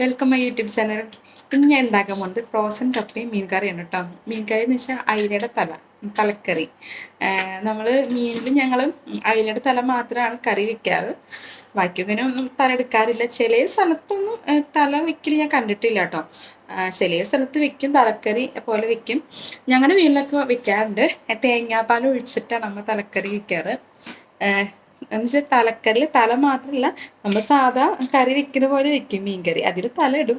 Welcome my YouTube channel ഇന്ന് ഞാൻ ഉണ്ടാക്കാൻ പോകുന്നത് ഫ്രോസൺ കപ്പയും മീൻ കറിയാണ് കേട്ടോ. മീൻ കറി എന്ന് വെച്ചാൽ അയിലയുടെ തല തലക്കറി. നമ്മൾ മീനിൽ ഞങ്ങൾ അയിലയുടെ തല മാത്രമാണ് കറി വെക്കാറ്. ബാക്കിയൊന്നിനും ഒന്നും തല എടുക്കാറില്ല. ചില സ്ഥലത്തൊന്നും തല വെക്കൽ ഞാൻ കണ്ടിട്ടില്ല കേട്ടോ. ചില സ്ഥലത്ത് വെക്കും തലക്കറി പോലെ വെക്കും. ഞങ്ങളുടെ വീട്ടിലൊക്കെ വെക്കാറുണ്ട്. തേങ്ങാപ്പാൽ ഒഴിച്ചിട്ടാണ് നമ്മൾ തലക്കറി വെക്കാറ്. ഏഹ് എന്ന് വെച്ചാൽ തലക്കറിൽ തല മാത്രമല്ല നമ്മൾ സാധാ കറി വെക്കുന്ന പോലെ വെക്കും മീൻകറി. അതിൽ തല ഇടും.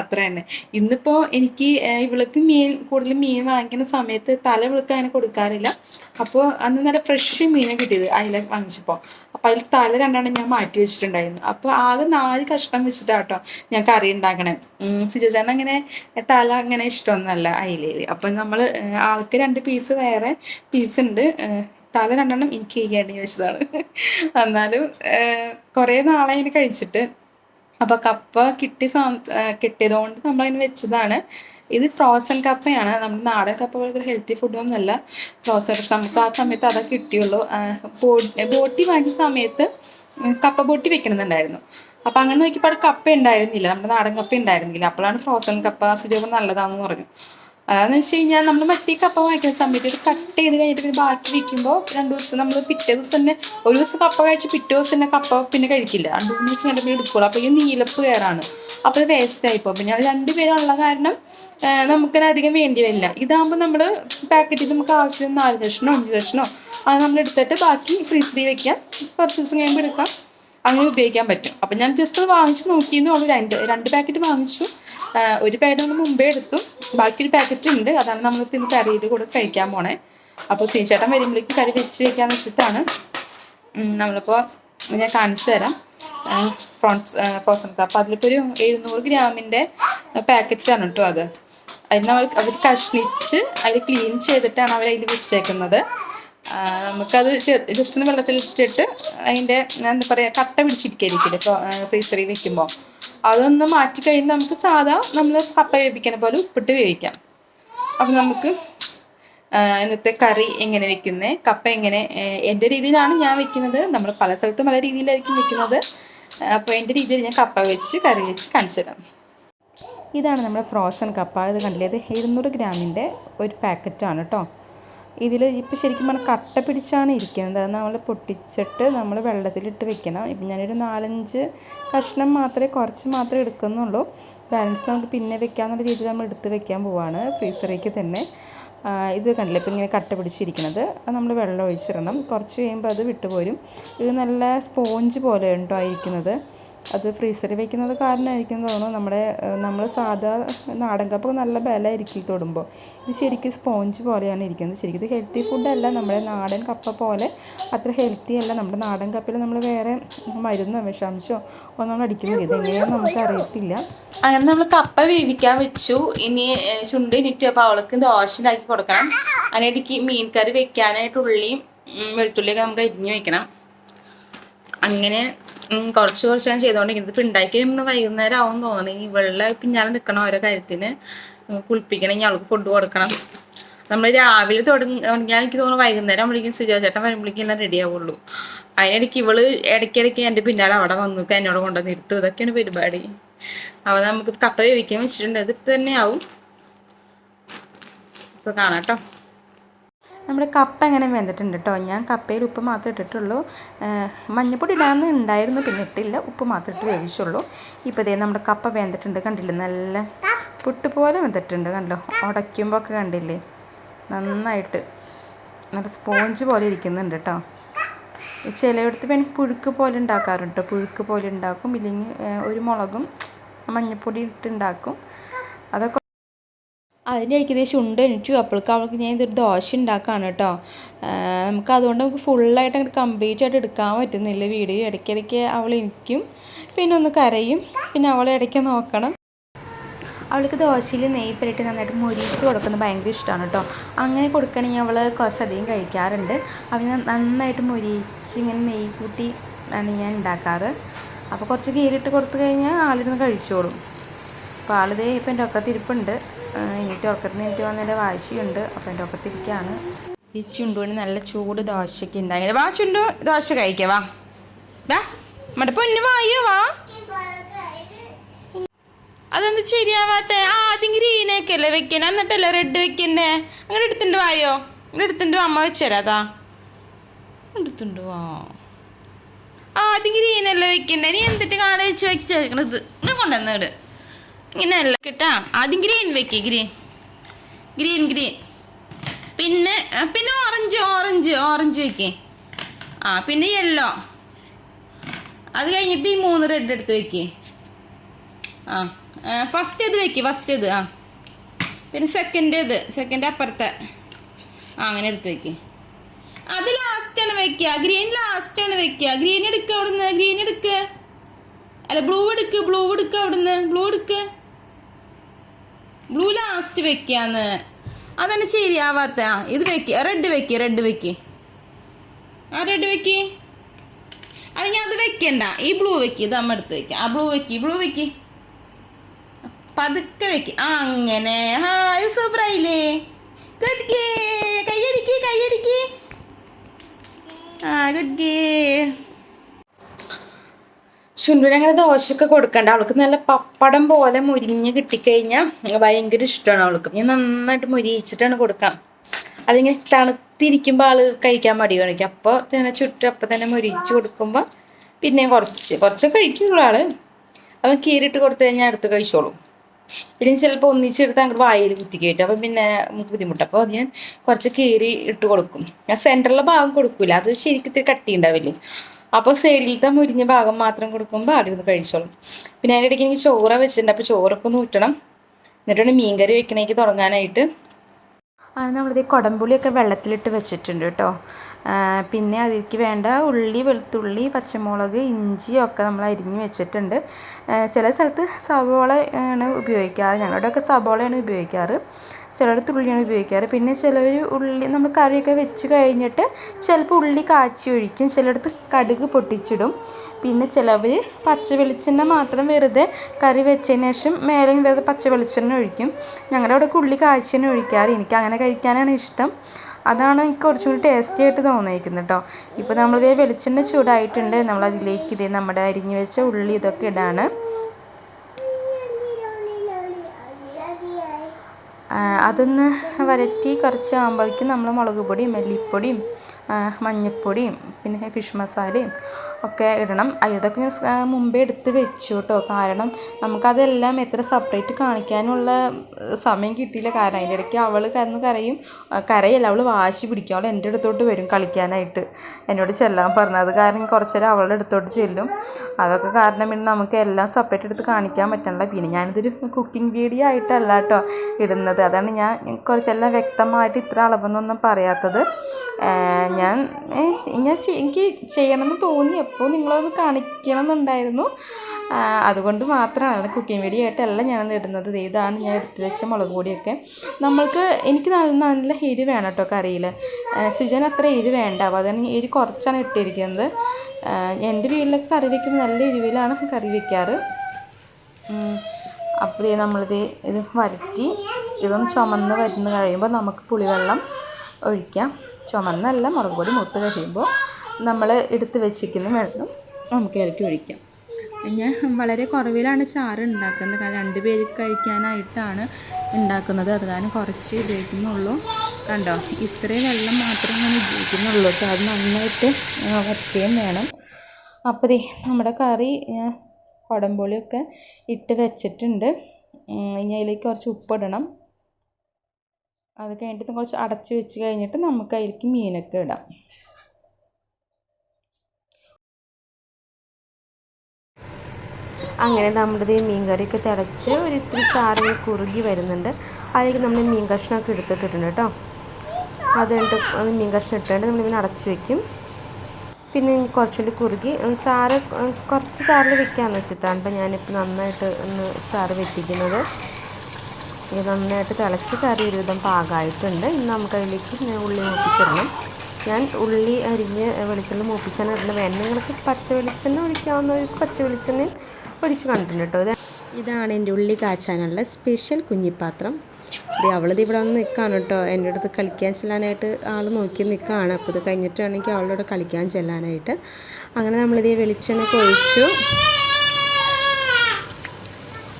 അത്ര തന്നെ ഇന്നിപ്പോൾ എനിക്ക് ഇവൾക്ക് മീൻ കൂടുതൽ മീൻ വാങ്ങിക്കുന്ന സമയത്ത് തല വിളക്ക് അങ്ങനെ കൊടുക്കാറില്ല. അപ്പോൾ അന്ന് നല്ല ഫ്രഷ് മീനെ കിട്ടിയത്. അതിൽ വാങ്ങിച്ചപ്പോൾ അപ്പോൾ അതിൽ തല രണ്ടെണ്ണം ഞാൻ മാറ്റി വെച്ചിട്ടുണ്ടായിരുന്നു. അപ്പോൾ ആകെ നാല് കഷ്ണം വെച്ചിട്ടാട്ടോ ഞാൻ കറി ഉണ്ടാക്കണേ സിജുചാൻ അങ്ങനെ തല അങ്ങനെ ഇഷ്ടമൊന്നുമല്ല അതിലേ അപ്പം നമ്മൾ ആൾക്ക് രണ്ട് പീസ് വേറെ പീസ് ഉണ്ട് തല രണ്ടെണ്ണം എനിക്ക് കഴിക്കാണ്ടി വെച്ചതാണ്. എന്നാലും കുറേ നാളെ അതിന് കഴിച്ചിട്ട്. അപ്പോൾ കപ്പ കിട്ടി സാ കിട്ടിയത് കൊണ്ട് നമ്മളതിന് വെച്ചതാണ്. ഇത് ഫ്രോസൺ കപ്പയാണ്. നമ്മുടെ നാടൻ കപ്പ പോലത്തെ ഹെൽത്തി ഫുഡൊന്നുമല്ല ഫ്രോസൺ നമുക്ക് ആ സമയത്ത് അതൊക്കെ കിട്ടിയുള്ളൂ. ബോട്ടി വാങ്ങിച്ച സമയത്ത് കപ്പ ബോട്ടി വെക്കണമെന്നുണ്ടായിരുന്നു. അപ്പം അങ്ങനെ നോക്കിയപ്പോൾ അവിടെ കപ്പ ഉണ്ടായിരുന്നില്ല. നമ്മുടെ നാടൻ കപ്പ ഉണ്ടായിരുന്നില്ല. അപ്പോഴാണ് ഫ്രോസൺ കപ്പ സുജോബ് നല്ലതാണെന്ന് പറഞ്ഞു. അതെന്ന് വെച്ച് കഴിഞ്ഞാൽ നമ്മൾ മറ്റേ കപ്പ വാങ്ങിക്കുന്ന സമയത്ത് ഇത് കട്ട് ചെയ്ത് കഴിഞ്ഞിട്ട് പിന്നെ ബാക്കി വെക്കുമ്പോൾ രണ്ട് ദിവസം നമ്മൾ പിറ്റേ ദിവസം തന്നെ ഒരു ദിവസം കപ്പ കഴിച്ച് പിറ്റേ ദിവസം തന്നെ കപ്പ പിന്നെ കഴിക്കില്ല. രണ്ട് മൂന്ന് ദിവസം കണ്ടപ്പോൾ എടുക്കുള്ളൂ. അപ്പോൾ ഈ നീലപ്പ് കയറാണ് അപ്പോൾ അത് വേസ്റ്റ് ആയിപ്പോൾ പിന്നെ രണ്ടുപേരുള്ള കാരണം നമുക്കതിന് അധികം വേണ്ടി വരില്ല. ഇതാകുമ്പോൾ നമ്മൾ പാക്കറ്റിൽ നമുക്ക് ആവശ്യം നാല് ലക്ഷണോ അഞ്ച് ലക്ഷണോ അത് നമ്മൾ എടുത്തിട്ട് ബാക്കി ഫ്രീസറിൽ വെക്കാം. കുറച്ച് ദിവസം കഴിയുമ്പോൾ എടുക്കാം. അങ്ങനെ ഉപയോഗിക്കാൻ പറ്റും. അപ്പം ഞാൻ ജസ്റ്റ് അത് വാങ്ങിച്ച് നോക്കിയെന്നേ ഉള്ളൂ. രണ്ട് രണ്ട് പാക്കറ്റ് വാങ്ങിച്ചു. ഒരു പാക്കറ്റ് നമ്മൾ മുമ്പേ എടുത്തു. ബാക്കി ഒരു പാക്കറ്റ് ഉണ്ട്. അതാണ് നമ്മളിപ്പോൾ ഇന്ന് കറിയിൽ കൂടെ കഴിക്കാൻ പോണേ. അപ്പോൾ തീച്ചേട്ടൻ വരുമ്പോഴേക്കും കറി വെച്ച് വെക്കാന്ന് വെച്ചിട്ടാണ്. നമ്മളിപ്പോൾ ഞാൻ കാണിച്ചു തരാം. ഫ്രോൺസ് ഫ്രോസൺ കപ്പ് അതിലിപ്പോൾ ഒരു എഴുന്നൂറ് ഗ്രാമിന്റെ പാക്കറ്റാണ് കേട്ടോ അത്. അതിന് നമ്മൾ അവർ കഷ്ണിച്ച് അതിൽ ക്ലീൻ ചെയ്തിട്ടാണ് അവർ അതിൽ വെച്ചേക്കുന്നത്. നമുക്കത് ജസ്റ്റ് ഒന്ന് വെള്ളത്തിൽ ഇട്ടിട്ട് അതിന്റെ എന്താ പറയുക കട്ട പിടിച്ചിരിക്കുകയായിരിക്കില്ലേ ഫ്രീസറിൽ വെക്കുമ്പോൾ അതൊന്ന് മാറ്റി കഴിഞ്ഞ് നമുക്ക് സാധാ നമ്മൾ കപ്പ വേവിക്കണ പോലെ ഉപ്പിട്ട് വേവിക്കാം. അപ്പം നമുക്ക് ഇന്നത്തെ കറി എങ്ങനെ വെക്കുന്നത് കപ്പ എങ്ങനെ എന്റെ രീതിയിലാണ് ഞാൻ വെക്കുന്നത്. നമ്മൾ പല സ്ഥലത്തും പല രീതിയിലായിരിക്കും വെക്കുന്നത്. അപ്പോൾ എന്റെ രീതിയിൽ ഞാൻ കപ്പ വെച്ച് കറി വെച്ച് കാണിച്ചു തരാം ഇതാണ് നമ്മുടെ ഫ്രോസൺ കപ്പ. ഇത് കണ്ടില്ലേ? ഇത് എഴുന്നൂറ് ഗ്രാമിന്റെ ഒരു പാക്കറ്റാണ് കേട്ടോ ഇതിൽ ഇപ്പോൾ ശരിക്കും പറഞ്ഞാൽ കട്ട പിടിച്ചാണ് ഇരിക്കുന്നത്. അത് നമ്മൾ പൊട്ടിച്ചിട്ട് നമ്മൾ വെള്ളത്തിലിട്ട് വെക്കണം. ഇപ്പം ഞാനൊരു നാലഞ്ച് കഷ്ണം മാത്രമേ കുറച്ച് മാത്രമേ എടുക്കുന്നുള്ളൂ. ബാലൻസ് നമുക്ക് പിന്നെ വെക്കാമെന്നുള്ള രീതിയിൽ നമ്മൾ എടുത്ത് വെക്കാൻ പോവാണ് ഫ്രീസറിലേക്ക് തന്നെ. ഇത് കണ്ടില്ല? ഇപ്പം ഇങ്ങനെ കട്ട പിടിച്ചിരിക്കുന്നത്. അത് നമ്മൾ വെള്ളം ഒഴിച്ചിടണം. കുറച്ച് കഴിയുമ്പോൾ അത് വിട്ടുപോരും. ഇത് നല്ല സ്പോഞ്ച് പോലെ ഉണ്ടോ ആയിരിക്കുന്നത്. അത് ഫ്രീസറിൽ വെക്കുന്നത് കാരണമായിരിക്കും തോന്നുന്നു. നമ്മുടെ നമ്മൾ സാധാ നാടൻ കപ്പൊക്കെ നല്ല ബലമായിരിക്കും തൊടുമ്പോൾ. ഇത് ശരിക്കും സ്പോഞ്ച് പോലെയാണ് ഇരിക്കുന്നത്. ശരിക്കും ഇത് ഹെൽത്തി ഫുഡല്ല നമ്മുടെ നാടൻ കപ്പ പോലെ അത്ര ഹെൽത്തി അല്ല. നമ്മുടെ നാടൻ കപ്പിൽ നമ്മൾ വേറെ മരുന്നോ വിഷാംശമോ ഒന്നും നമ്മൾ അടിക്കുന്നത് ഇതെങ്ങനെയാണെന്ന് നമുക്ക് അറിയത്തില്ല. അങ്ങനെ നമ്മൾ കപ്പ വേവിക്കാൻ വെച്ചു. ഇനി ചുണ്ടി ഇനിറ്റ് അപ്പോൾ അവൾക്ക് ദോശ ഉണ്ടാക്കി കൊടുക്കണം. അതിനിടയ്ക്ക് മീൻ കറി വെക്കാനായിട്ട് ഉള്ളിയും വെളുത്തുള്ളിയൊക്കെ നമുക്ക് അരിഞ്ഞ് വെക്കണം. അങ്ങനെ ഉം, കുറച്ച് ഞാൻ ചെയ്തുകൊണ്ടിരിക്കുന്നത് ഇപ്പം ഉണ്ടാക്കി കഴിയുമ്പോൾ വൈകുന്നേരം ആവും തോന്നണം വെള്ളം ഞാൻ നിൽക്കണം ഓരോ കാര്യത്തിന് കുളിപ്പിക്കണമെങ്കിൽ അവൾക്ക് ഫുഡ് കൊടുക്കണം. നമ്മൾ രാവിലെ തുടങ്ങി ഞാൻ എനിക്ക് തോന്നുന്നു വൈകുന്നേരം ആകുമ്പോഴേക്കും സുജാ ചേട്ടൻ വരുമ്പോഴേക്കും എല്ലാം റെഡി ആവുള്ളൂ. അതിനിടയ്ക്ക് ഇവൾ ഇടയ്ക്കിടയ്ക്ക് എന്റെ പിന്നാലെ അവിടെ വന്നു എന്നോട് കൊണ്ടുവന്ന് നിർത്തും ഇതൊക്കെയാണ് പരിപാടി. അവ നമുക്ക് കപ്പ വേവിക്കാൻ വെച്ചിട്ടുണ്ട്. ഇത് തന്നെയാവും തന്നെ ആവും. കാണാം കേട്ടോ. നമ്മുടെ കപ്പ എങ്ങനെ വെന്തിട്ടുണ്ട് കേട്ടോ ഞാൻ കപ്പയിൽ ഉപ്പ് മാത്രം ഇട്ടിട്ടുള്ളൂ. മഞ്ഞപ്പൊടി ഇടാമെന്ന് ഉണ്ടായിരുന്നു പിന്നെ ഇട്ടില്ല. ഉപ്പ് മാത്രം ഇട്ട് വേവിച്ചുള്ളൂ. ഇപ്പോൾ ഇതേ നമ്മുടെ കപ്പ വെന്തിട്ടുണ്ട് കണ്ടില്ലേ? നല്ല പുട്ട് പോലെ വെന്തിട്ടുണ്ട് കണ്ടോ? ഉടയ്ക്കുമ്പോൾ ഒക്കെ കണ്ടില്ലേ? നന്നായിട്ട്. നല്ല സ്പോഞ്ച് പോലെ ഇരിക്കുന്നുണ്ട് കേട്ടോ ചിലയിടത്ത് പിന്നെ പുഴുക്ക് പോലെ ഉണ്ടാക്കാറുണ്ട് പുഴുക്ക് പോലെ ഉണ്ടാക്കും. ഇല്ലെങ്കിൽ ഒരു മുളകും മഞ്ഞപ്പൊടി ഇട്ടുണ്ടാക്കും അതൊക്കെ അതിന്റെ ഇടയ്ക്ക് ഇതേ ഉണ്ട് എനിക്ക് അപ്പോഴേക്ക് അവൾക്ക് ഞാൻ ഇതൊരു ദോശ ഉണ്ടാക്കുകയാണ് കേട്ടോ. നമുക്ക് അതുകൊണ്ട് നമുക്ക് ഫുള്ളായിട്ട് അങ്ങോട്ട് കംപ്ലീറ്റ് ആയിട്ട് എടുക്കാൻ പറ്റുന്നില്ല. വീഡിയോ ഇടയ്ക്കിടയ്ക്ക് അവൾ എനിക്കും പിന്നെ ഒന്ന് കരയും. പിന്നെ അവളെ ഇടയ്ക്ക് നോക്കണം. അവൾക്ക് ദോശയിൽ നെയ്യ് പുരട്ടി നന്നായിട്ട് മുരിച്ച് കൊടുക്കുന്നത് ഭയങ്കര ഇഷ്ടമാണ് കേട്ടോ. അങ്ങനെ കൊടുക്കണമെങ്കിൽ അവൾ കുറച്ചധികം കഴിക്കാറുണ്ട്. അവന് നന്നായിട്ട് മുരിച്ച് ഇങ്ങനെ നെയ്യ് കൂട്ടി ആണ് ഞാൻ ഉണ്ടാക്കാറ്. അപ്പോൾ കുറച്ച് കീരിട്ട് കൊടുത്തു കഴിഞ്ഞാൽ ആളിരുന്ന് കഴിച്ചോളും. അപ്പോൾ ആളിതേ ഇപ്പം എന്റെ ഒക്കത്തിരിപ്പുണ്ട് എനിക്ക് ഒക്കത്തിന് എനിക്ക് വന്നതിന്റെ വാശിയുണ്ട്. അപ്പോൾ എന്റെ ഒക്കത്തിരിക്കുകയാണ് ഈ ചുണ്ടുവിന് നല്ല ചൂട് ദോശയ്ക്ക് ഉണ്ടായി വാ ചുണ്ടു ദോശ കഴിക്കാം വാ. വാ നമ്മുടെ പൊന്നു വായോ വാ. അതെന്ത് ശരിയാവാത്ത? ആദ്യം ഗ്രീനൊക്കെ അല്ലേ വെക്കണേ? എന്നിട്ടല്ലേ റെഡ് വെക്കണ്ടേ അങ്ങനെ എടുത്തിട്ട് വായോ? അങ്ങനെ എടുത്തിട്ട് അമ്മ വെച്ചരാതാ എടുത്തിട്ട് വാ. ആദ്യം ഗ്രീനല്ലേ വെക്കണ്ടേ? നീ എന്തിട്ട് കാണാൻ വെച്ച് വെച്ചേക്കണത് ഇങ്ങനെ കൊണ്ടുവന്നിട് ഇങ്ങനെയല്ല കേട്ടാ. ആദ്യം ഗ്രീൻ വെക്ക് ഗ്രീൻ ഗ്രീൻ ഗ്രീൻ പിന്നെ പിന്നെ ഓറഞ്ച് ഓറഞ്ച് ഓറഞ്ച് വെക്കേ. ആ പിന്നെ യെല്ലോ അത് കഴിഞ്ഞിട്ട് ഈ മൂന്ന് റെഡ് എടുത്ത് വെക്കേ. ആ ഫസ്റ്റ് ഇത് വെക്ക് ഫസ്റ്റ് ഇത് ആ. പിന്നെ സെക്കൻഡ് ഇത് സെക്കൻഡ് അപ്പുറത്തെ. ആ അങ്ങനെ എടുത്ത് വെക്ക്. അത് ലാസ്റ്റാണ് വെക്കുക ഗ്രീൻ ലാസ്റ്റാണ് വെക്കുക ഗ്രീൻ എടുക്കുക അവിടുന്ന് ഗ്രീൻ എടുക്കുക അല്ല ബ്ലൂ എടുക്ക് ബ്ലൂ എടുക്കുക അവിടുന്ന്. ബ്ലൂ എടുക്ക്. ബ്ലൂ ലാസ്റ്റ് വെക്കാന്ന്. അതന്നെ ശരിയാവാത്ത. ഇത് വെക്ക്. റെഡ് വെക്ക് റെഡ് വെക്ക്. ആ റെഡ് വെക്ക്. അല്ലെങ്കിൽ അത് വെക്കണ്ട. ഈ ബ്ലൂ വെക്ക് ഇത് അമ്മ എടുത്ത് വെക്കാം. ആ ബ്ലൂ വെക്ക് ബ്ലൂ വെക്ക്. പതുക്കെ വെക്ക്. ആ അങ്ങനെ. ഹായ് സൂപ്പറായില്ലേ ഗുഡ് ഗേ കൈയടിക്ക് കൈയടിക്ക്. ആ ഗുഡ് ഗേ ചുണ്ടുവിന് അങ്ങനെ ദോശയൊക്കെ കൊടുക്കണ്ട. അവൾക്ക് നല്ല പപ്പടം പോലെ മുരിഞ്ഞ് കിട്ടിക്കഴിഞ്ഞാൽ ഭയങ്കര ഇഷ്ടമാണ് അവൾക്ക്. ഞാൻ നന്നായിട്ട് മുരിയിച്ചിട്ടാണ് കൊടുക്കാം. അതിങ്ങനെ തണുത്തിരിക്കുമ്പോൾ ആൾ കഴിക്കാൻ മടി കാണിക്കും. അപ്പോൾ തന്നെ ചുറ്റും അപ്പം തന്നെ മുരിച്ച് കൊടുക്കുമ്പോൾ പിന്നെ കുറച്ച് കുറച്ച് കഴിക്കുള്ളൂ ആൾ അവൻ കീറിയിട്ട് കൊടുത്തു കഴിഞ്ഞാൽ അടുത്ത് കഴിച്ചോളും. ഇല്ലെങ്കിൽ ചിലപ്പോൾ ഒന്നിച്ചെടുത്ത് അങ്ങോട്ട് വായിൽ കുത്തി കയറ്റും. അപ്പം പിന്നെ നമുക്ക് ബുദ്ധിമുട്ട്. അപ്പോൾ അത് ഞാൻ കുറച്ച് കീറി ഇട്ട് കൊടുക്കും. ഞാൻ സെന്ററിലെ ഭാഗം കൊടുക്കില്ല അത് ശരിക്കും ഇത്തിരി കട്ടി ഉണ്ടാവില്ലേ അപ്പോൾ സൈഡിലത്തെ മുരിഞ്ഞ ഭാഗം മാത്രം കൊടുക്കുമ്പോൾ അവിടെ ഇരുന്ന് കഴിച്ചോളും. പിന്നെ അതിന്റെ ഇടയ്ക്ക് എനിക്ക് ചോറ് വെച്ചിട്ടുണ്ട്. അപ്പോൾ ചോറൊക്കെ ഒന്ന് ഊറ്റണം. എന്നിട്ടാണ് മീൻകറി വെക്കണേക്ക് തുടങ്ങാനായിട്ട്. അത് നമ്മളിത് കുടംപുളിയൊക്കെ വെള്ളത്തിലിട്ട് വെച്ചിട്ടുണ്ട് കേട്ടോ. പിന്നെ അതിലേക്ക് വേണ്ട ഉള്ളി വെളുത്തുള്ളി പച്ചമുളക് ഇഞ്ചിയൊക്കെ നമ്മൾ അരിഞ്ഞ് വെച്ചിട്ടുണ്ട്. ചില സ്ഥലത്ത് സവോള ആണ് ഉപയോഗിക്കാറ്. ഞങ്ങളുടെയൊക്കെ സവോളയാണ് ഉപയോഗിക്കാറ്. ചിലയിടത്ത് ഉള്ളിയാണ് ഉപയോഗിക്കാറ്. പിന്നെ ചിലവർ ഉള്ളി നമ്മൾ കറിയൊക്കെ വെച്ച് കഴിഞ്ഞിട്ട് ചിലപ്പോൾ ഉള്ളി കാച്ചി ഒഴിക്കും ചിലയിടത്ത് കടുക് പൊട്ടിച്ചിടും. പിന്നെ ചിലവർ പച്ച വെളിച്ചെണ്ണ മാത്രം വെറുതെ കറി വെച്ചതിന് ശേഷം മേലെ വെറുതെ പച്ച വെളിച്ചെണ്ണ ഒഴിക്കും. ഞങ്ങളുടെ അവിടെ ഉള്ളി കാച്ചിയാണ് ഒഴിക്കാറ്. എനിക്ക് അങ്ങനെ കഴിക്കാനാണ് ഇഷ്ടം. അതാണ് എനിക്ക് കുറച്ചും കൂടി ടേസ്റ്റി ആയിട്ട് തോന്നിയിരിക്കുന്നത് കേട്ടോ ഇപ്പോൾ നമ്മളിതേ വെളിച്ചെണ്ണ ചൂടായിട്ടുണ്ട്. നമ്മളതിലേക്ക് ഇതേ നമ്മുടെ അരിഞ്ഞു വെച്ച ഉള്ളി ഇതൊക്കെ ഇടാണ് ആ, അതൊന്ന് വരറ്റി കുറച്ച് ആകുമ്പോഴേക്കും നമ്മൾ മുളക് പൊടിയും മല്ലിപ്പൊടിയും മഞ്ഞൾപ്പൊടിയും പിന്നെ ഫിഷ് മസാലയും ഒക്കെ ഇടണം. ഇതൊക്കെ ഞാൻ മുമ്പേ എടുത്ത് വെച്ചു കേട്ടോ കാരണം നമുക്കതെല്ലാം എത്ര സെപ്പറേറ്റ് കാണിക്കാനുള്ള സമയം കിട്ടിയില്ല. കാരണം അതിന്റെ ഇടയ്ക്ക് അവൾ കന്ന് കരയും. കരയല്ല അവൾ വാശി പിടിക്കും. അവൾ എന്റെ അടുത്തോട്ട് വരും കളിക്കാനായിട്ട്. എന്നോട് ചെല്ലാൻ പറഞ്ഞത് കാരണം കുറച്ച് നേരം അവളുടെ അടുത്തോട്ട് ചെല്ലും. അതൊക്കെ കാരണം പിന്നെ നമുക്ക് എല്ലാം സെപ്പറേറ്റ് എടുത്ത് കാണിക്കാൻ പറ്റണില്ല. പിന്നെ ഞാനിതൊരു കുക്കിംഗ് വീഡിയോ ആയിട്ടല്ല കേട്ടോ ഇടുന്നത്. അതാണ് ഞാൻ കുറച്ചെല്ലാം വ്യക്തമായിട്ട് ഇത്ര അളവെന്നൊന്നും പറയാത്തത്. ഞാൻ ഞാൻ എനിക്ക് ചെയ്യണമെന്ന് തോന്നി. എപ്പോൾ നിങ്ങളൊന്ന് കാണിക്കണം എന്നുണ്ടായിരുന്നു അതുകൊണ്ട് മാത്രമാണ് കുക്കിംഗ് വീഡിയോ ആയിട്ടല്ല ഞാനത് ഇടുന്നത്. ഇതാണ് ഞാൻ എടുത്ത് വെച്ച മുളക് പൊടിയൊക്കെ. നമ്മൾക്ക് എനിക്ക് നല്ല നല്ല എരി വേണം കേട്ടോ കറിയിൽ സിജൻ അത്ര എരി വേണ്ട. അപ്പോൾ അതാണ് എരി കുറച്ചാണ് ഇട്ടിരിക്കുന്നത്. എന്റെ വീട്ടിലൊക്കെ കറി വയ്ക്കുമ്പോൾ നല്ല എരിവിലാണ് കറി വയ്ക്കാറ് അപ്പോൾ നമ്മളിത് ഇത് വരട്ടി ഇതൊന്ന് ചുമന്ന് വരുന്ന് കഴിയുമ്പോൾ നമുക്ക് പുളിവെള്ളം ഒഴിക്കാം. ചുമന്നല്ല മുളക് പൊടി മൂത്ത് കഴിയുമ്പോൾ നമ്മൾ എടുത്ത് വെച്ചിരിക്കുന്ന വെള്ളം നമുക്ക് ഇറക്കി ഒഴിക്കാം. ഞാൻ വളരെ കുറവിലാണ് ചാറ് ഉണ്ടാക്കുന്നത്. കാരണം രണ്ട് പേര് കഴിക്കാനായിട്ടാണ് ഉണ്ടാക്കുന്നത്. അത് കാരണം കുറച്ച് ഉപയോഗിക്കുന്നുള്ളൂ. കണ്ടോ? ഇത്രയും വെള്ളം മാത്രമേ ഞാൻ ഉപയോഗിക്കുന്നുള്ളൂ. അത് നന്നായിട്ട് വറ്റുകയും വേണം. അപ്പോൾ ദേ നമ്മുടെ കറി കുടംപുളിയൊക്കെ ഇട്ട് വെച്ചിട്ടുണ്ട്. ഇനി അതിലേക്ക് കുറച്ച് ഉപ്പിടണം. അത് കഴിഞ്ഞിട്ട് കുറച്ച് അടച്ച് വെച്ച് കഴിഞ്ഞിട്ട് നമുക്ക് അതിലേക്ക് മീനൊക്കെ ഇടാം. അങ്ങനെ നമ്മുടെ മീൻ കറിയൊക്കെ തിളച്ച് ഒരു ഇത്തിരി ചാറ് കുറുകി വരുന്നുണ്ട്. അതിലേക്ക് നമ്മൾ മീൻ കഷ്ണമൊക്കെ എടുത്തിട്ടുണ്ട് കേട്ടോ. അത് കഴിഞ്ഞിട്ട് മീൻ കഷ്ണം ഇട്ടുകൊണ്ട് നമ്മളിങ്ങനെ അടച്ച് വെക്കും. പിന്നെ കുറച്ചുകൂടി കുറുകി ചാറ് കുറച്ച് ചാറിൽ വെക്കാമെന്ന് വെച്ചിട്ടാണ് കേട്ടോ ഞാനിപ്പോൾ നന്നായിട്ട് ഒന്ന് ചാറ് വെറ്റിക്കുന്നത് ഇത് നന്നായിട്ട് തിളച്ച് കറി ഒരുവിധം പാകമായിട്ടുണ്ട് ഇന്ന് നമുക്കതിലേക്ക് ഉള്ളി മൂപ്പിച്ചിടണം. ഞാൻ ഉള്ളി അരിഞ്ഞ് വെളിച്ചെണ്ണ മൂപ്പിച്ചാണ് ഇടുന്നത് നിങ്ങൾക്ക് പച്ച വെളിച്ചെണ്ണ ഒഴിക്കാവുന്നവർക്ക് പച്ച വെളിച്ചെണ്ണ ഒഴിച്ച് കണ്ടിട്ടുണ്ട് കേട്ടോ. ഇത് ഇതാണ് എന്റെ ഉള്ളി കാച്ചാനുള്ള സ്പെഷ്യൽ കുഞ്ഞിപ്പാത്രം. ഇത് അവളിത് ഇവിടെ വന്ന് നിൽക്കുകയാണ് കേട്ടോ. എന്റെ അടുത്ത് കളിക്കാൻ ചെല്ലാനായിട്ട് ആൾ നോക്കി നിൽക്കുകയാണ് അപ്പോൾ ഇത് കഴിഞ്ഞിട്ടാണെങ്കിൽ അവളോട് കളിക്കാൻ ചെല്ലാനായിട്ട്. അങ്ങനെ നമ്മളിത് വെളിച്ചെണ്ണ ഒഴിച്ചു.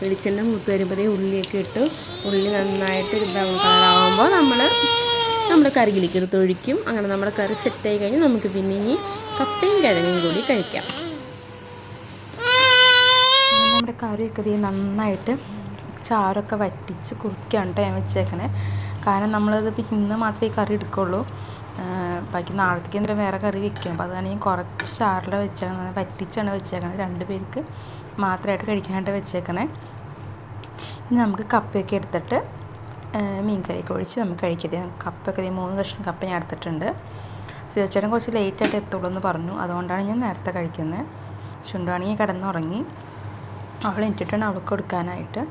വെളിച്ചെണ്ണ മൂത്ത് വരുമ്പോഴേ ഉള്ളിയൊക്കെ ഇട്ട് ഉള്ളി നന്നായിട്ട് ഒരു ബ്രൗൺ കളറാകുമ്പോൾ നമ്മൾ നമ്മുടെ കറിയിലേക്ക് എടുത്ത് ഒഴിക്കും. അങ്ങനെ നമ്മുടെ കറി സെറ്റായി കഴിഞ്ഞാൽ നമുക്ക് പിന്നെ ഇനി കപ്പയും കിഴങ്ങും കൂടി കഴിക്കാം. നമ്മുടെ കറിയൊക്കെ ഇത് നന്നായിട്ട് ചാറൊക്കെ വറ്റിച്ച് കുറുക്കിയാണ് കേട്ടോ ഞാൻ വെച്ചേക്കണേ. കാരണം നമ്മളത് ഇന്ന് മാത്രമേ ഈ കറി എടുക്കുള്ളൂ. ബാക്കി നാളത്തേക്ക് എന്തെങ്കിലും വേറെ കറി വെക്കും. അപ്പോൾ അതാണ് ഞാൻ കുറച്ച് ചാറിൽ വെച്ചേക്കണത്. വറ്റിച്ചാണ് വെച്ചേക്കണത്. രണ്ട് പേർക്ക് മാത്രമായിട്ട് കഴിക്കാനായിട്ട് വെച്ചേക്കണേ. ഇനി നമുക്ക് കപ്പയൊക്കെ എടുത്തിട്ട് മീൻ കറിയൊക്കെ ഒഴിച്ച് നമുക്ക് കഴിക്കരുത് കപ്പൊക്കെ ദേ മൂന്ന് കഷ്ണം കപ്പ ഞാൻ എടുത്തിട്ടുണ്ട്. ചേച്ചേട്ടൻ കുറച്ച് ലേറ്റായിട്ട് എത്തുള്ളൂ എന്ന് പറഞ്ഞു. അതുകൊണ്ടാണ് ഞാൻ നേരത്തെ കഴിക്കുന്നത് ചുണ്ടുവാണെങ്കിൽ കിടന്നുറങ്ങി. അവൾ ഇട്ടിട്ടാണ് അവൾക്ക് കൊടുക്കാനായിട്ട്.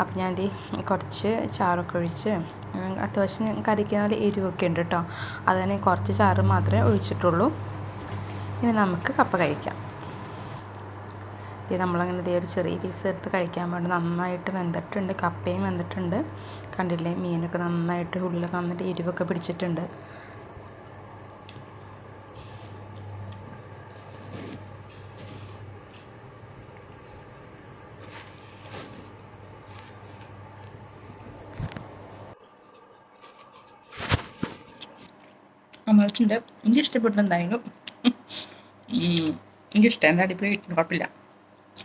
അപ്പം ഞാൻ ദേ കുറച്ച് ചാറൊക്കെ ഒഴിച്ച് അത്യാവശ്യം കറിക്ക് നല്ല എരിവൊക്കെ ഉണ്ട് കേട്ടോ അതുതന്നെ കുറച്ച് ചാറ് മാത്രമേ ഒഴിച്ചിട്ടുള്ളൂ. ഇനി നമുക്ക് കപ്പ കഴിക്കാം. ഇത് നമ്മളങ്ങനെ ഇതേ ഒരു ചെറിയ പീസ് എടുത്ത് കഴിക്കാൻ വേണ്ടി നന്നായിട്ട് വെന്തിട്ടുണ്ട്. കപ്പയും വെന്തിട്ടുണ്ട്. കണ്ടില്ലേ? മീനൊക്കെ നന്നായിട്ട് ഉള്ളിലൊക്കെ നന്നായിട്ട് എരിവൊക്കെ പിടിച്ചിട്ടുണ്ട്. നന്നായിട്ടുണ്ട് എനിക്ക് ഇഷ്ടപ്പെട്ടു എന്തായാലും എനിക്ക് ഇഷ്ടം. എന്താ അടിപൊളി കുഴപ്പമില്ല.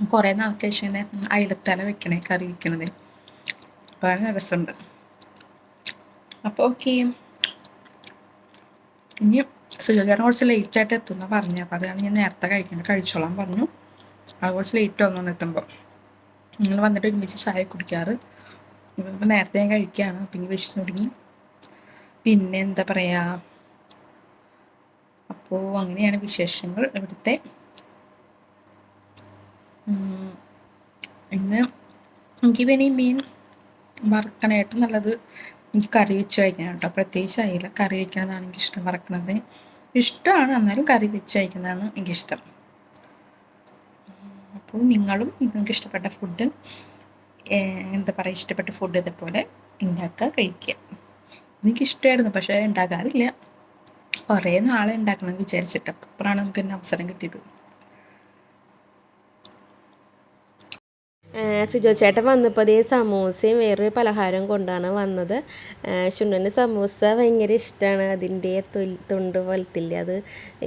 കുറേ നാൾക്ക് ശേഷം ഇങ്ങനെ അയിലത്തല വെക്കണേ കറി വെക്കണത്. വളരെ രസമുണ്ട്. അപ്പോൾ ഓക്കെ. ഇനി സുജോചേട്ടൻ കുറച്ച് ലേറ്റ് ആയിട്ട് എത്തുന്ന പറഞ്ഞു. അപ്പോൾ അതാണ് ഞാൻ നേരത്തെ കഴിക്കുന്നത് കഴിച്ചോളാൻ പറഞ്ഞു. അത് കുറച്ച് ലേറ്റ് വന്നു എത്തുമ്പോൾ നിങ്ങൾ വന്നിട്ട് ഒരുമിച്ച് ചായ കുടിക്കാറ്. ഇപ്പം നേരത്തെ ഞാൻ കഴിക്കുകയാണ് അപ്പം ഇനി വിശന്ന് തുടങ്ങി. പിന്നെ എന്താ പറയുക അപ്പോൾ അങ്ങനെയാണ് വിശേഷങ്ങൾ ഇവിടുത്തെ. ഇന്ന് എനിക്ക് പിന്നെ ഈ മീൻ വറുക്കണായിട്ട് നല്ലത് എനിക്ക് കറി വെച്ച് കഴിക്കണം കേട്ടോ. പ്രത്യേകിച്ച് അയില. കറി വെക്കണതാണ് എനിക്കിഷ്ടം വറക്കണത്. ഇഷ്ടമാണ് എന്നാലും കറി വെച്ച് കഴിക്കുന്നതാണ് എനിക്കിഷ്ടം. അപ്പോൾ നിങ്ങളും നിങ്ങൾക്ക് ഇഷ്ടപ്പെട്ട ഫുഡ് എന്താ പറയുക ഇഷ്ടപ്പെട്ട ഫുഡ് ഇതേപോലെ ഉണ്ടാക്കുക കഴിക്കുക. എനിക്കിഷ്ടമായിരുന്നു പക്ഷേ ഉണ്ടാക്കാറില്ല കുറേ നാളെ ഉണ്ടാക്കണം എന്ന് വിചാരിച്ചിട്ട് അപ്പോഴാണ് നമുക്ക് അവസരം കിട്ടിയത്. സുജോ ചേട്ടൻ വന്നപ്പോൾ അതേ സമൂസയും വേറൊരു പലഹാരം കൊണ്ടാണ് വന്നത്. ശുണ്ണന്റെ സമൂസ ഭയങ്കര ഇഷ്ടമാണ് അതിന്റെ തൊണ്ട് പോലത്തില്ല അത്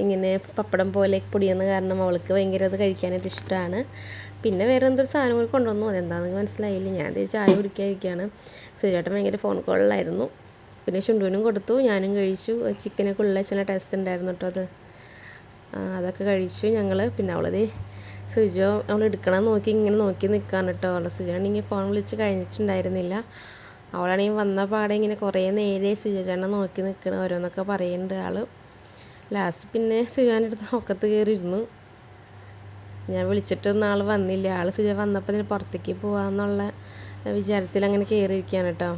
ഇങ്ങനെ പപ്പടം പോലെ പൊടിയുന്ന കാരണം അവൾക്ക് ഭയങ്കര അത് കഴിക്കാനായിട്ട് ഇഷ്ടമാണ് പിന്നെ വേറെ എന്തൊരു സാധനം കൂടി കൊണ്ടുവന്നു? അതെന്താണെന്ന് മനസ്സിലായില്ല. ഞാൻ ദേ ചായ കുടിക്കാതിരിക്കുകയാണ് സുജേട്ടൻ ഭയങ്കര ഫോൺ കോളിലായിരുന്നു പിന്നെ ചുണ്ടുവിനും കൊടുത്തു. ഞാനും കഴിച്ചു. ചിക്കനൊക്കെ ഉള്ള ചില ടേസ്റ്റ് ഉണ്ടായിരുന്നു കേട്ടോ അത്. അതൊക്കെ കഴിച്ചു ഞങ്ങൾ പിന്നെ അവളത് സുജോ അവൾ എടുക്കണം നോക്കി ഇങ്ങനെ നോക്കി നിൽക്കാണ് കേട്ടോ. അവളെ സുജാണെങ്കിൽ ഫോൺ വിളിച്ച് കഴിഞ്ഞിട്ടുണ്ടായിരുന്നില്ല. അവളാണെങ്കിൽ വന്ന പാടെ ഇങ്ങനെ കുറേ നേരെ സുജോ ചേട്ടനെ നോക്കി നിൽക്കണം ഓരോന്നൊക്കെ പറയുന്നുണ്ട് ആൾ ലാസ്റ്റ് പിന്നെ സുജാന്റെ അടുത്ത് ഒക്കത്ത് കയറിയിരുന്നു. ഞാൻ വിളിച്ചിട്ടൊന്നും ആൾ വന്നില്ല. ആൾ സുജ വന്നപ്പോൾ ഇതിന് പുറത്തേക്ക് പോകാമെന്നുള്ള വിചാരത്തിൽ അങ്ങനെ കയറിയിരിക്കുകയാണ് കേട്ടോ.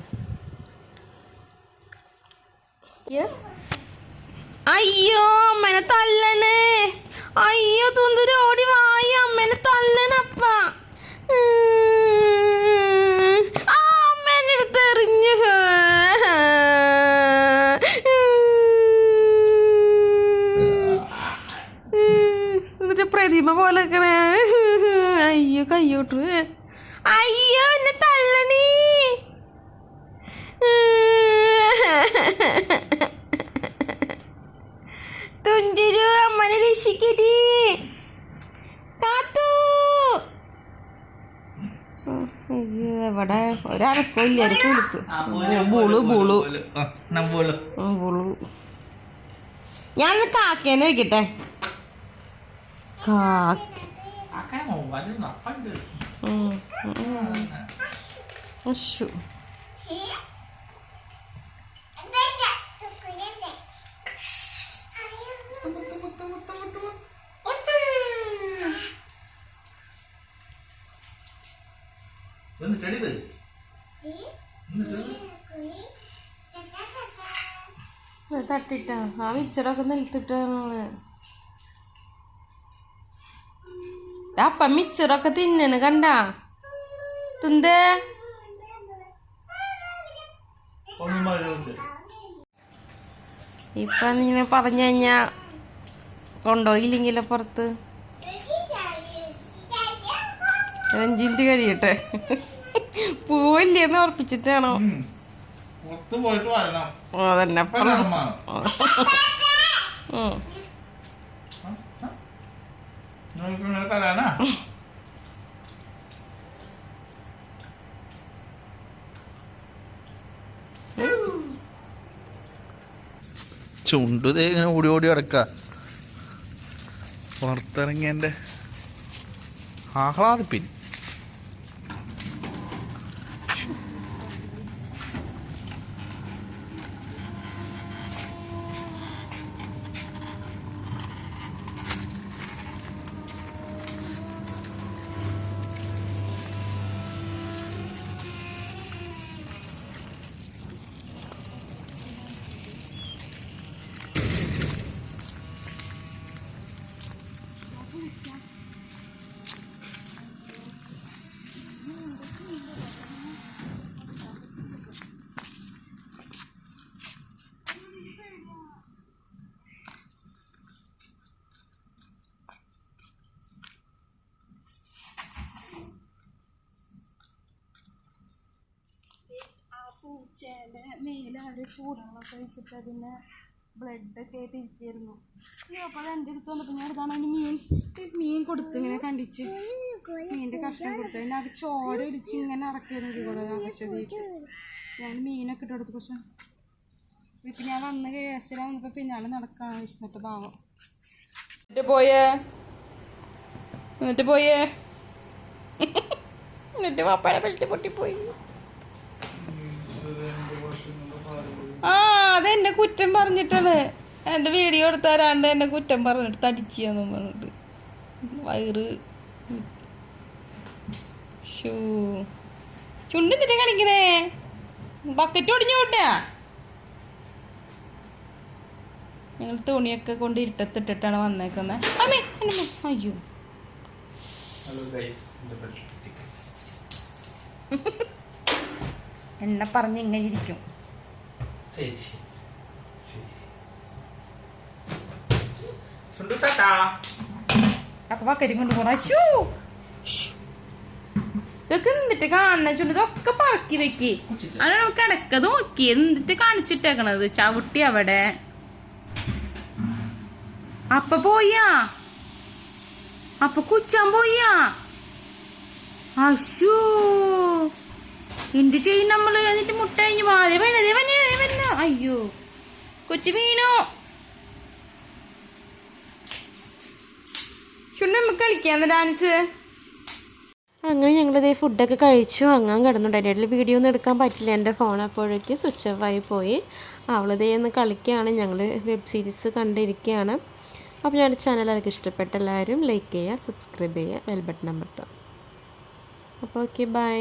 അയ്യോ അമ്മനെ തല്ലണേ. അയ്യോ തുന്തുരു ഓടി വായ അമ്മനെ തല്ലണപ്പ പ്രതിമ പോലെ അയ്യോ കയ്യോട്ട് അയ്യോ എന്നെ തള്ളണീ ഒരനക്കോ ഇല്ല ഒരു കുലുക്ക് ബുളു ബുളു. ബുളു. ഞാൻ കാക്കേനെ വെക്കട്ടെ. കാക്ക. ഉം, തട്ടിട്ടാ. ആ മിച്ചറൊക്കെ നിലത്തിട്ട് നമ്മൾ അപ്പ മിച്ചറൊക്കെ തിന്നണ് കണ്ട? തുന്തേ ഇപ്പൊ നീനെ പറഞ്ഞു കഴിഞ്ഞാ കൊണ്ടോയില്ലെങ്കിലോ പുറത്ത്. രഞ്ജിന്റെ കഴിയട്ടെ. പോവില്ലേന്ന് ഉറപ്പിച്ചിട്ടാണോ? പുറത്ത് പോയിട്ട് വരണം. ഓ അതന്നെ. നിങ്ങൾക്ക് ഇങ്ങനെ തരാനാ? ചുണ്ടു ദേ ഇങ്ങനെ ഓടി ഓടി കിടക്ക പുറത്തിറങ്ങിയ ആഹ്ലാദിപ്പിൻ. പൂച്ചേന്റെ ഒരു ചൂടുകളൊക്കെ വെച്ചിട്ട് അതിന് ബ്ലഡൊക്കെ ആയിട്ട് ഇരിക്കായിരുന്നു അപ്പോൾ എന്റെ അടുത്ത് വന്നപ്പോൾ ഞാൻ ഇതാണ് അതിന് മീൻ മീൻ കൊടുത്ത് ഇങ്ങനെ കണ്ടിച്ച്. മീനിന്റെ കഷ്ടം കൊടുത്ത്. അതിന്റെ അത് ചോര ഒലിച്ച് ഇങ്ങനെ നടക്കായിരുന്നു ഇത് കൂടെ ആവശ്യമായിട്ട് ഞാൻ മീനൊക്കെ ഇട്ട് കൊടുത്തു. പക്ഷെ ഇപ്പം ഞാൻ വന്ന് കേസില വന്നപ്പോൾ പിന്നാലെ നടക്കാൻ വിശന്നിട്ട് പാവം. എന്നിട്ട് പോയേ? എന്നിട്ട് പോയേ? എന്നിട്ട് പാപ്പയുടെ ബെൽറ്റ് പൊട്ടിപ്പോയി. ആ അതെന്നെ കുറ്റം പറഞ്ഞിട്ടാണ് എന്റെ വീഡിയോ എടുത്തരാണ്ട് എന്നെ കുറ്റം പറഞ്ഞിട്ട് തടിച്ചാന്നും പറഞ്ഞിട്ട്. വയറ്. ഷൂ ചുണ്ടെന്നിട്ട് കാണിക്കണേ? ബക്കറ്റ് ഒടിഞ്ഞു വിട്ടാ ഞങ്ങൾ തുണിയൊക്കെ കൊണ്ട് ഇരുട്ടത്തിട്ടിട്ടാണ് വന്നേക്കുന്നത് അമ്മേ എന്റെ അയ്യോ. എന്നെ പറഞ്ഞ് ഇങ്ങനെ ഇരിക്കും. ശരി ശരി ശരി. ചുണ്ടു താത്താ. അപ്പൊ ബക്കറ്റും കൊണ്ട് പോണ? ഷൂ ഇതൊക്കെ എന്നിട്ട് കാണണ ചുണ്ട് ഇതൊക്കെ പറക്കി വെക്കി. അങ്ങനെ കിടക്കത് നോക്കി എന്നിട്ട് കാണിച്ചിട്ടേക്കണത്. ചവിട്ടി അവിടെ. അപ്പ പോയാ? അപ്പൊ കുച്ചാൻ പോയാ? അശൂ എന്ത് ചെയ്യും നമ്മൾ എന്നിട്ട് മുട്ട കഴിഞ്ഞ് വാതെ വേണതേ വന്ന അയ്യോ. കൊച്ചു വീണു ചുണ്ട് നമുക്ക് കളിക്കാന്ന് ഡാൻസ് അങ്ങനെ ഞങ്ങളിതേ ഫുഡൊക്കെ കഴിച്ചു. അങ്ങനെ കിടന്നുണ്ട്. അതിന്റെ ഇടയിൽ വീഡിയോ ഒന്നും എടുക്കാൻ പറ്റില്ല. എന്റെ ഫോൺ അപ്പോഴേക്ക് സ്വിച്ച് ഓഫ് ആയി പോയി. അവളിതേ ഒന്ന് കളിക്കുകയാണ്. ഞങ്ങൾ വെബ് സീരീസ് കണ്ടിരിക്കുകയാണ്. അപ്പോൾ ഞങ്ങളുടെ ചാനൽ അവർക്ക് ഇഷ്ടപ്പെട്ട എല്ലാവരും ലൈക്ക് ചെയ്യുക സബ്സ്ക്രൈബ് ചെയ്യുക ബെൽ ബട്ടൺ അമർത്തുക. അപ്പോൾ ഓക്കെ ബൈ